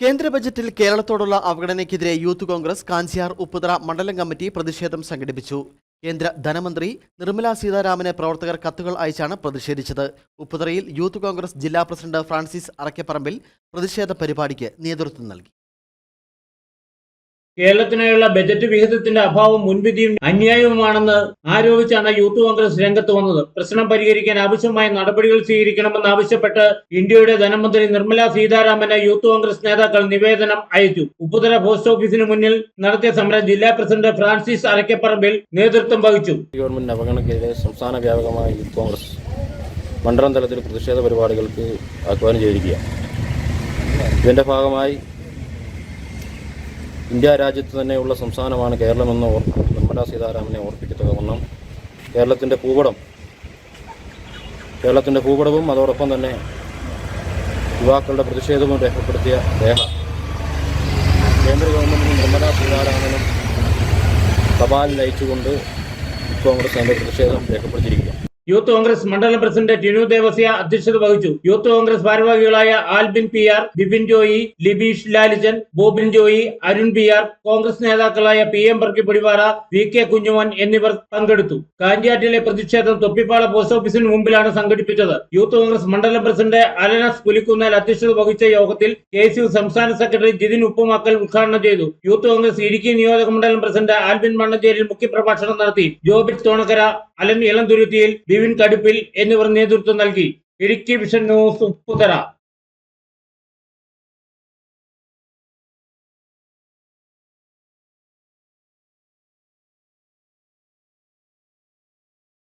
കേന്ദ്ര ബജറ്റിൽ കേരളത്തോടുള്ള അവഗണനയ്ക്കെതിരെ യൂത്ത് കോൺഗ്രസ് കാഞ്ചിയാർ ഉപ്പുതറ മണ്ഡലം കമ്മിറ്റി പ്രതിഷേധം സംഘടിപ്പിച്ചു. കേന്ദ്ര ധനമന്ത്രി നിർമ്മലാ സീതാരാമന് പ്രവർത്തകർ കത്തുകൾ അയച്ചാണ് പ്രതിഷേധിച്ചത്. ഉപ്പുതറയിൽ യൂത്ത് കോൺഗ്രസ് ജില്ലാ പ്രസിഡന്റ് ഫ്രാൻസിസ് അറക്കപ്പറമ്പിൽ പ്രതിഷേധ പരിപാടിക്ക് നേതൃത്വം നൽകി. കേരളത്തിനായുള്ള ബജറ്റ് വിഹിതത്തിന്റെ അഭാവം മുൻവിധിയും അന്യായവുമാണെന്ന് ആരോപിച്ചാണ് യൂത്ത് കോൺഗ്രസ് രംഗത്ത് വന്നത്. പ്രശ്നം പരിഹരിക്കാൻ ആവശ്യമായ നടപടികൾ സ്വീകരിക്കണമെന്ന് ആവശ്യപ്പെട്ട് ഇന്ത്യയുടെ ധനമന്ത്രി നിർമ്മല സീതാരാമന് യൂത്ത് കോൺഗ്രസ് നേതാക്കൾ നിവേദനം അയച്ചു. ഉപ്പുതല പോസ്റ്റ് ഓഫീസിന് മുന്നിൽ നടത്തിയ സമരം ജില്ലാ പ്രസിഡന്റ് ഫ്രാൻസിസ് അരക്കപ്പറമ്പിൽ നേതൃത്വം വഹിച്ചു. ഗവൺമെന്റ് അവഗണനയ്ക്കെതിരെ സംസ്ഥാന വ്യാപകമായ യൂത്ത് കോൺഗ്രസ് മണ്ഡലം തലത്തിൽ പ്രതിഷേധ പരിപാടികൾക്ക് ആഹ്വാനം ചെയ്തിരിക്കുകയാണ്. ഇതിന്റെ ഭാഗമായി ഇന്ത്യ രാജ്യത്ത് തന്നെയുള്ള സംസ്ഥാനമാണ് കേരളമെന്ന് ഓർ നിർമ്മലാ സീതാരാമനെ കാരണം കേരളത്തിന്റെ ഭൂപടം കേരളത്തിന്റെ ഭൂപടവും അതോടൊപ്പം തന്നെ യുവാക്കളുടെ പ്രതിഷേധവും രേഖപ്പെടുത്തിയ രേഖ. കേന്ദ്ര ഗവൺമെന്റിനും നിർമ്മലാ സീതാരാമനും തപാലിൽ അയച്ചുകൊണ്ട് കോൺഗ്രസ് അതിന്റെ പ്രതിഷേധം രേഖപ്പെടുത്തിയിരിക്കുക യൂത്ത് കോൺഗ്രസ് മണ്ഡലം പ്രസിഡന്റ് ടിനു ദേവസ്യ അധ്യക്ഷത വഹിച്ചു. യൂത്ത് കോൺഗ്രസ് ഭാരവാഹികളായ Albin P R Bipin Joy Libeesh Lalijan Bobin Joy Arun P R Congress നേതാക്കളായ P M Barki Podivara V K Kunjumon എന്നിവർ പങ്കെടുത്തു. കാഞ്ചാറ്റിലെ പ്രതിഷേധം തൊപ്പിപ്പാള പോസ്റ്റ് ഓഫീസിന് മുമ്പിലാണ് സംഘടിപ്പിച്ചത്. യൂത്ത് കോൺഗ്രസ് മണ്ഡലം പ്രസിഡന്റ് അലനസ് പുലിക്കുന്നേൽ അധ്യക്ഷത വഹിച്ച യോഗത്തിൽ കെ സി സംസ്ഥാന സെക്രട്ടറി ജിതിൻ ഉപ്പുമാക്കൽ ഉദ്ഘാടനം ചെയ്തു. യൂത്ത് കോൺഗ്രസ് ഇടുക്കി നിയോജക മണ്ഡലം പ്രസിഡന്റ് ആൽബിൻ മണ്ണഞ്ചേരിയിൽ മുഖ്യപ്രഭാഷണം നടത്തി. ജോബിറ്റ് തോണക്കര അലൻ ഇളന്തുരുത്തിയിൽ ബിവിൻ കടുപ്പിൽ എന്നിവർ നേതൃത്വം നൽകി. Idukki vision news Upputhara.